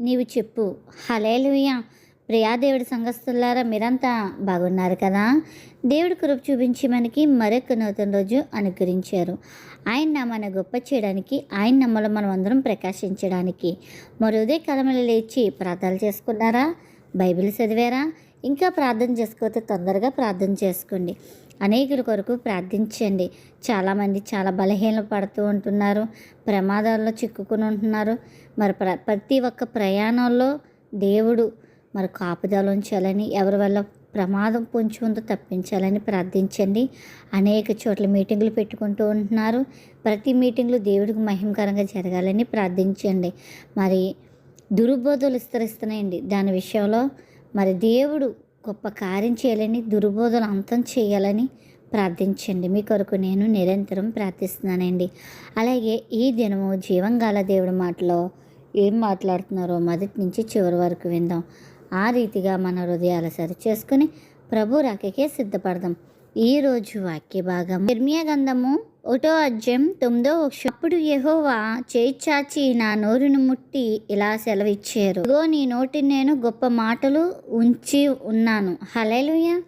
నీవు చెప్పు. హలేలుయా ప్రియా దేవుడి సంఘస్థులారా మీరంతా బాగున్నారు కదా? దేవుడి కృప చూపించి మనకి మరొక నూతన రోజు అనుగ్రహించారు. ఆయన మన గొప్ప చేయడానికి ఆయన నమ్మలో మనం అందరం ప్రకాశించడానికి. మరో ఉదయ కాలంలో లేచి ప్రార్థనలు చేసుకున్నారా? బైబిల్ చదివారా? ఇంకా ప్రార్థన చేసుకోతే తొందరగా ప్రార్థన చేసుకోండి. అనేకుల కొరకు ప్రార్థించండి. చాలామంది చాలా బలహీన పడుతూ ఉంటున్నారు. ప్రమాదాల్లో చిక్కుకుని ఉంటున్నారు. మరి ప్ర ప్రతి ఒక్క ప్రయాణంలో దేవుడు మరి కాపుదల ఉంచాలని ఎవరి వల్ల ప్రమాదం పొంచి ఉందో తప్పించాలని ప్రార్థించండి. అనేక చోట్ల మీటింగులు పెట్టుకుంటూ ఉంటున్నారు. ప్రతి మీటింగ్లు దేవుడికి మహిమకరంగా జరగాలని ప్రార్థించండి. మరి దుర్బోధలు విస్తరిస్తున్నాయండి. దాని విషయంలో మరి దేవుడు గొప్ప కార్యం చేయాలని దుర్బోధన అంతం చేయాలని ప్రార్థించండి. మీ కొరకు నేను నిరంతరం ప్రార్థిస్తున్నానండి. అలాగే ఈ దినము జీవంగాల దేవుడి మాటలో ఏం మాట్లాడుతున్నారో మొదటి నుంచి చివరి వరకు విందాం. ఆ రీతిగా మన హృదయాలు సరి చేసుకుని ప్రభు రాకకే సిద్ధపడదాం. ఈ రోజు వాక్య భాగం నిర్మయ గంధము ఒకటో అధ్యాయం తొమ్మిదో వక్షం. అప్పుడు యహోవా చేయిచాచి నా నోరును ముట్టి ఇలా సెలవిచ్చారు. ఇగో నీ నోటిని నేను గొప్ప మాటలు ఉంచి ఉన్నాను. హలేలుయ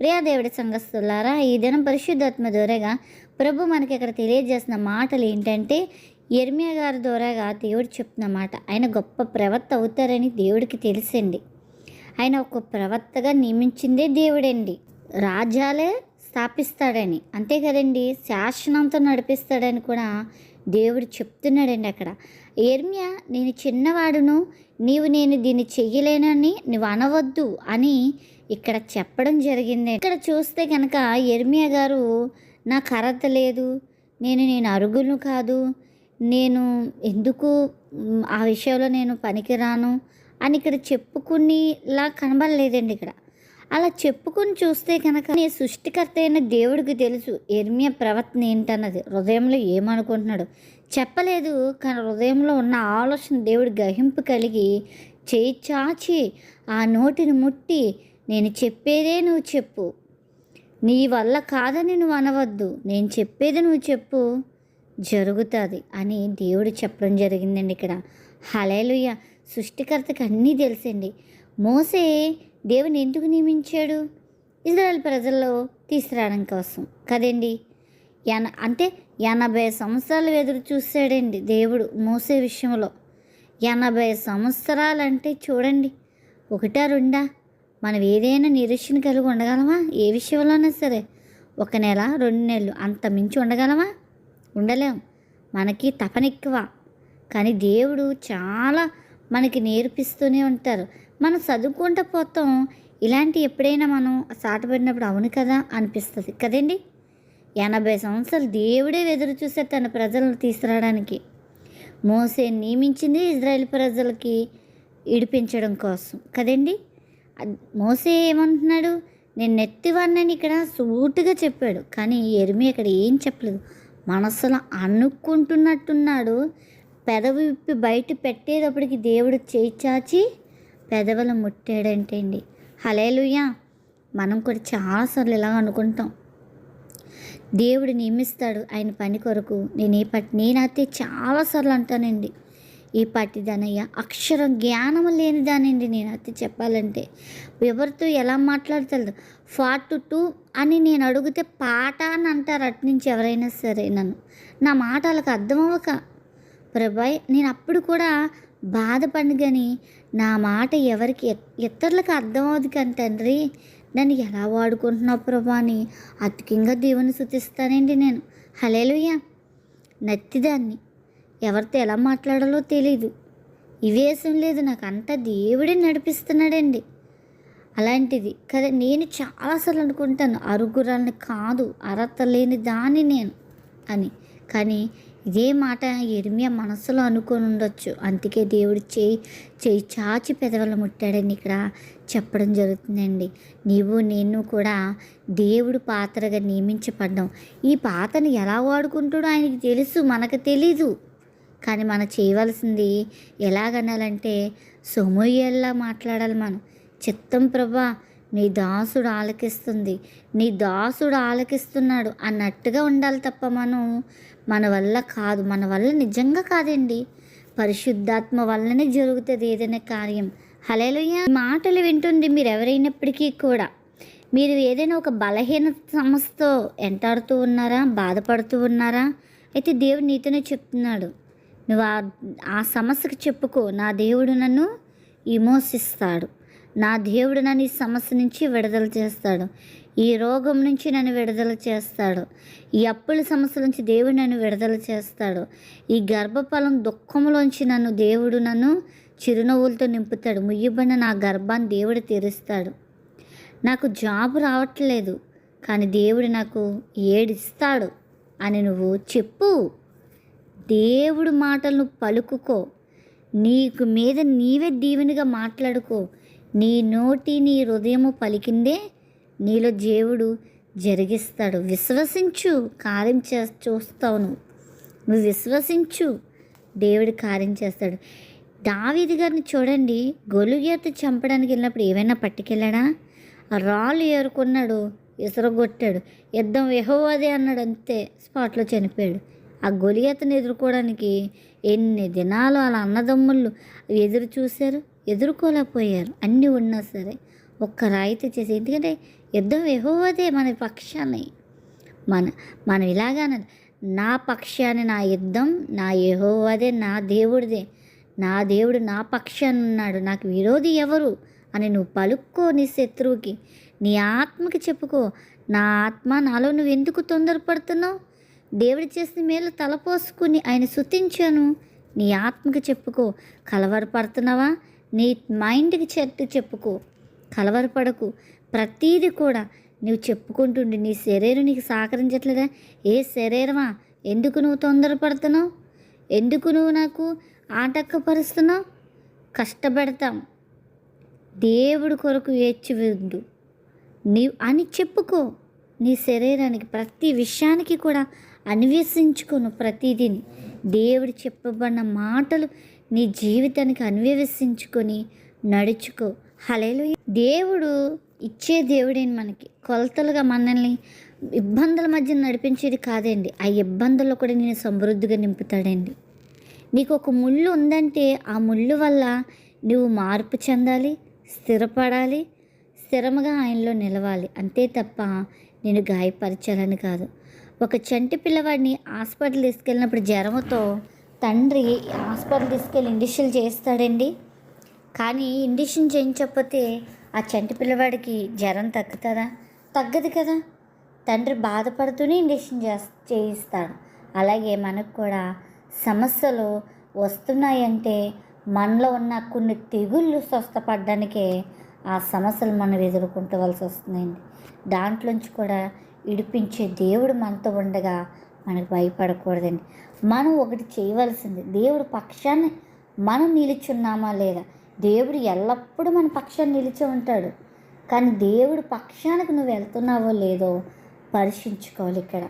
ప్రియా దేవుడి సంఘస్థులారా ఈ దినం పరిశుద్ధాత్మ ద్వారాగా ప్రభు మనకి ఇక్కడ తెలియజేసిన మాటలు ఏంటంటే ఎర్మియా గారి ద్వారాగా దేవుడు చెప్తున్న మాట. ఆయన గొప్ప ప్రవక్త అవుతారని దేవుడికి తెలిసింది. ఆయన ఒక ప్రవక్తగా నియమించిందే దేవుడండి. రాజ్యాలే స్థాపిస్తాడని. అంతే కదండి? శాసనంతో నడిపిస్తాడని కూడా దేవుడు చెప్తున్నాడండి అక్కడ. ఎర్మియా నేను చిన్నవాడును నీవు నేను దీన్ని చెయ్యలేనని నువ్వు అనవద్దు అని ఇక్కడ చెప్పడం జరిగింది. ఇక్కడ చూస్తే కనుక ఎర్మియా గారు నాకు అర్హత లేదు నేను నేను అరుగును కాదు నేను ఎందుకు ఆ విషయంలో నేను పనికిరాను అని ఇక్కడ చెప్పుకునేలా కనబడలేదండి ఇక్కడ. అలా చెప్పుకొని చూస్తే కనుక నీ సృష్టికర్త అయిన దేవుడికి తెలుసు ఎర్మియ ప్రవర్తన ఏంటన్నది. హృదయంలో ఏమనుకుంటున్నాడు? చెప్పలేదు కానీ హృదయంలో ఉన్న ఆలోచన దేవుడి గ్రహింపు కలిగి చేయి చాచి ఆ నోటిని ముట్టి నేను చెప్పేదే నువ్వు చెప్పు. నీ వల్ల కాదని నువ్వు అనవద్దు. నేను చెప్పేది నువ్వు చెప్పు. జరుగుతుంది అని దేవుడు చెప్పడం జరిగిందండి ఇక్కడ. హలేలుయ్య సృష్టికర్తకు అన్నీ తెలుసండి. మోసే దేవుని ఎందుకు నియమించాడు? ఇజ్రాయెల్ ప్రజల్లో తీసుకురావడం కోసం. కదండి? ఎన అంటే ఎనభై సంవత్సరాలు ఎదురు చూశాడండి దేవుడు మోసే విషయంలో. ఎనభై సంవత్సరాలంటే చూడండి. ఒకటా రెండా? మనం ఏదైనా నిరీక్షణ కలిగి ఉండగలమా? ఏ విషయంలోనే సరే. ఒక నెల రెండు నెలలు అంత మించి ఉండగలమా? ఉండలేం. మనకి తపన ఎక్కువ. కానీ దేవుడు చాలా మనకి నేర్పిస్తూనే ఉంటారు. మనం చదువుకుంటూ పోతాం. ఇలాంటి ఎప్పుడైనా మనం సాటపడినప్పుడు అవును కదా అనిపిస్తుంది. కదండి? ఎనభై సంవత్సరాలు దేవుడే ఎదురు చూసే తన ప్రజలను తీసుకురావడానికి. మోసే నియమించింది ఇజ్రాయెల్ ప్రజలకి ఇడిపించడం కోసం. కదండి? మోసే ఏమంటున్నాడు? నేను నెత్తివాడినని ఇక్కడ సూటుగా చెప్పాడు. కానీ ఎరిమి ఇక్కడ ఏం చెప్పలేదు. మనసులో అనుకుంటున్నట్టున్నాడు. పెదవి విప్పి బయట పెట్టేటప్పటికి దేవుడు చేయి చాచి పెదవులు ముట్టాడంటే అండి హలేలుయ్యా మనం కూడా చాలాసార్లు ఇలా అనుకుంటాం. దేవుడు నియమిస్తాడు ఆయన పని కొరకు. నేను ఈ పట్టి నేనైతే చాలాసార్లు అంటానండి. ఈ పట్టిదనయ్య అక్షరం జ్ఞానం లేని దానండి నేనైతే చెప్పాలంటే. ఎవరితో ఎలా మాట్లాడతారు ఫార్ట్ టూ అని నేను అడిగితే పాట అని అంటారు అటు నుంచి ఎవరైనా సరే నన్ను. నా మాట వాళ్ళకి అర్థం అవ్వక ప్రభాయ్ నేను అప్పుడు కూడా బాధపడి కానీ నా మాట ఎవరికి ఇతరులకు అర్థం అవ్వదు కానీ తండ్రి నన్ను ఎలా వాడుకుంటున్నావు ప్రభా అని అతికింగా దేవుని శుతిస్తానండి నేను. హలేలుయ్య నత్తిదాన్ని ఎవరితో ఎలా మాట్లాడాలో తెలీదు. ఇవేసం లేదు నాకు అంతా దేవుడే నడిపిస్తున్నాడండి. అలాంటిది కదా నేను చాలాసార్లు అనుకుంటాను అరుగురాలని కాదు అర్హత లేని దాన్ని నేను అని. కానీ ఇదే మాట ఎరిమియా మనసులో అనుకొని ఉండొచ్చు. అందుకే దేవుడు చేయి చేయి చాచి పెదవులు ముట్టాడని ఇక్కడ చెప్పడం జరుగుతుందండి. నీవు నేను కూడా దేవుడు పాత్రగా నియమించబడ్డాం ఈ పాత్రను ఎలా వాడుకుంటాడో ఆయనకి తెలుసు మనకు తెలీదు. కానీ మనం చేయవలసింది ఎలాగనాలంటే సొమయ్యల్లా మాట్లాడాలి మనం. చిత్తం ప్రభా నీ దాసుడు ఆలకిస్తుంది. నీ దాసుడు ఆలకిస్తున్నాడు. అన్నట్టుగా ఉండాలి తప్ప మనం మన వల్ల కాదు. మన వల్ల నిజంగా కాదండి. పరిశుద్ధాత్మ వల్లనే జరుగుతుంది ఏదైనా కార్యం. హలేలుయ్య మాటలు వింటుంది మీరు ఎవరైనప్పటికీ కూడా. మీరు ఏదైనా ఒక బలహీన సమస్యతో ఎంటాడుతూ ఉన్నారా? బాధపడుతూ ఉన్నారా? అయితే దేవుడు నీతోనే చెప్తున్నాడు. నువ్వు ఆ సమస్యకు చెప్పుకో. నా దేవుడు నన్ను విమోసిస్తాడు. నా దేవుడు నన్ను ఈ సమస్య నుంచి విడుదల చేస్తాడు. ఈ రోగం నుంచి నన్ను విడుదల చేస్తాడు. ఈ అప్పుల సమస్య నుంచి దేవుడు నన్ను విడుదల చేస్తాడు. ఈ గర్భఫలం దుఃఖంలోంచి నన్ను దేవుడు నన్ను చిరునవ్వులతో నింపుతాడు. ముయ్యబడిన నా గర్భాన్ని దేవుడు తెరుస్తాడు. నాకు జాబ్ రావట్లేదు కానీ దేవుడు నాకు ఏడిస్తాడు అని నువ్వు చెప్పు. దేవుడు మాటలను పలుకుకో. నీకు మీద నీవే దీవెనిగా మాట్లాడుకో. నీ నోటి నీ హృదయము పలికిందే నీలో దేవుడు జరిగిస్తాడు. విశ్వసించు కార్యం చే చూస్తావు నువ్వు. నువ్వు విశ్వసించు దేవుడు కార్యం చేస్తాడు. దావీది గారిని చూడండి. గొలుగేత చంపడానికి వెళ్ళినప్పుడు ఏమైనా పట్టుకెళ్ళాడా? ఆ రాళ్ళు ఏరుకున్నాడు ఇసరగొట్టాడు. యుద్ధం వెహోవదే అన్నాడు అంతే స్పాట్లో చనిపోయాడు. ఆ గొలియతను ఎదుర్కోవడానికి ఎన్ని దినాలు వాళ్ళ అన్నదమ్ముళ్ళు ఎదురు చూశారు? ఎదుర్కోలేకపోయారు. అన్నీ ఉన్నా సరే ఒక్క రాయితీ చేసి. ఎందుకంటే యుద్ధం ఎహోవదే మన పక్షాన్ని. మన మనం ఇలాగానే నా పక్షాన్ని నా యుద్ధం నా యెహోవాదే నా దేవుడిదే. నా దేవుడు నా పక్షాన్ని ఉన్నాడు నాకు విరోధి ఎవరు? అని నువ్వు పలుక్కో నీ శత్రువుకి. నీ ఆత్మకి చెప్పుకో. నా ఆత్మ నాలో నువ్వు ఎందుకు తొందరపడుతున్నావు? దేవుడు చేసిన మేలు తలపోసుకుని ఆయన శుతించాను. నీ ఆత్మకి చెప్పుకో. కలవరపడుతున్నావా? నీ మైండ్కి చెట్టు చెప్పుకో. కలవరపడకు. ప్రతీది కూడా నువ్వు చెప్పుకుంటుండి. నీ శరీరం నీకు సహకరించట్లేదా? ఏ శరీరమా? ఎందుకు నువ్వు తొందరపడుతున్నావు? ఎందుకు నువ్వు నాకు ఆటంకపరుస్తున్నావు? కష్టపెడతాం. దేవుడు కొరకు ఏడ్చి విందు. నీవు అని చెప్పుకో. నీ శరీరానికి ప్రతి విషయానికి కూడా అన్వేషించుకోను ప్రతిదీని. దేవుడు చెప్పబడిన మాటలు నీ జీవితానికి అన్వేషించుకొని నడుచుకో. హలేలు దేవుడు ఇచ్చే దేవుడేని మనకి? కొలతలుగా మనల్ని ఇబ్బందుల మధ్య నడిపించేది కాదండి. ఆ ఇబ్బందుల్లో కూడా నేను సమృద్ధిగా నింపుతాడండి. నీకు ఒక ముళ్ళు ఉందంటే ఆ ముళ్ళు వల్ల నువ్వు మార్పు చెందాలి స్థిరపడాలి స్థిరముగా ఆయనలో నిలవాలి. అంతే తప్ప నేను గాయపరచాలని కాదు. ఒక చంటి పిల్లవాడిని హాస్పిటల్ తీసుకెళ్ళినప్పుడు జ్వరంతో తండ్రి హాస్పిటల్ తీసుకెళ్ళి ఇండిషన్ చేస్తాడండి. కానీ ఇండిషన్ చేయించకపోతే ఆ చంటి పిల్లవాడికి జ్వరం తగ్గుతుందా? తగ్గదు కదా. తండ్రి బాధపడుతూనే ఇండిషన్ చే చేయిస్తాడు. అలాగే మనకు కూడా సమస్యలు వస్తున్నాయంటే మనలో ఉన్న కొన్ని తెగుళ్ళు స్వస్థపడడానికే ఆ సమస్యలు మనం ఎదుర్కొంటవలసి వస్తుందండి. దాంట్లోంచి కూడా ఇడిపించే దేవుడు మనతో ఉండగా మనకు భయపడకూడదండి. మనం ఒకటి చేయవలసింది. దేవుడు పక్షాన్ని మనం నిలుచున్నామా లేదా? దేవుడు ఎల్లప్పుడూ మన పక్షాన్ని నిలిచి ఉంటాడు. కానీ దేవుడు పక్షానికి నువ్వు వెళ్తున్నావో లేదో పరీక్షించుకోవాలి ఇక్కడ.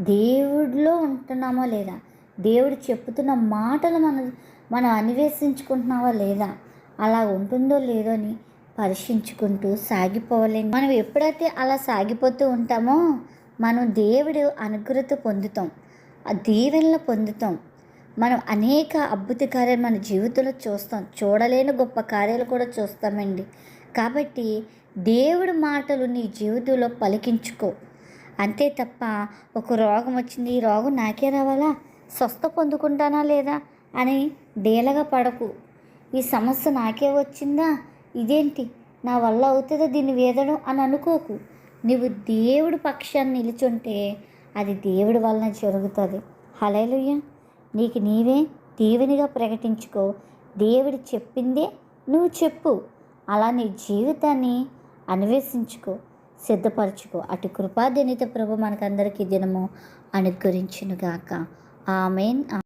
దేవుడిలో ఉంటున్నామా లేదా? దేవుడు చెప్తున్న మాటలు మన మనం అన్వేషించుకుంటున్నావా లేదా? అలా ఉంటుందో లేదో అని పరీక్షించుకుంటూ సాగిపోవాలి మనం ఎప్పుడైతే అలా సాగిపోతూ ఉంటామో మనం దేవుడు అనుగ్రత పొందుతాం. ఆ దీవెనలు పొందుతాం. మనం అనేక అద్భుత కార్యాలు మన జీవితంలో చూస్తాం. చూడలేని గొప్ప కార్యాలు కూడా చూస్తామండి. కాబట్టి దేవుడి మాటలు నీ జీవితంలో పలికించుకో. అంతే తప్ప ఒక రోగం వచ్చింది ఈ రోగం నాకే రావాలా? స్వస్థ పొందుకుంటానా లేదా? అని డేలగా పడకు. ఈ సమస్య నాకే వచ్చిందా? ఇదేంటి? నా వల్ల అవుతుందా దీన్ని వేదడం అని అనుకోకు. నువ్వు దేవుడి పక్షాన్ని నిలుచుంటే అది దేవుడి వలన జరుగుతుంది. హలేలుయ్య నీకు నీవే దేవునిగా ప్రకటించుకో. దేవుడు చెప్పిందే నువ్వు చెప్పు. అలా నీ జీవితాన్ని అన్వేషించుకో. సిద్ధపరచుకో. అటు కృపాదినిత ప్రభు మనకందరికీ దినము అనుగ్రహించునుగాక. ఆమెన్.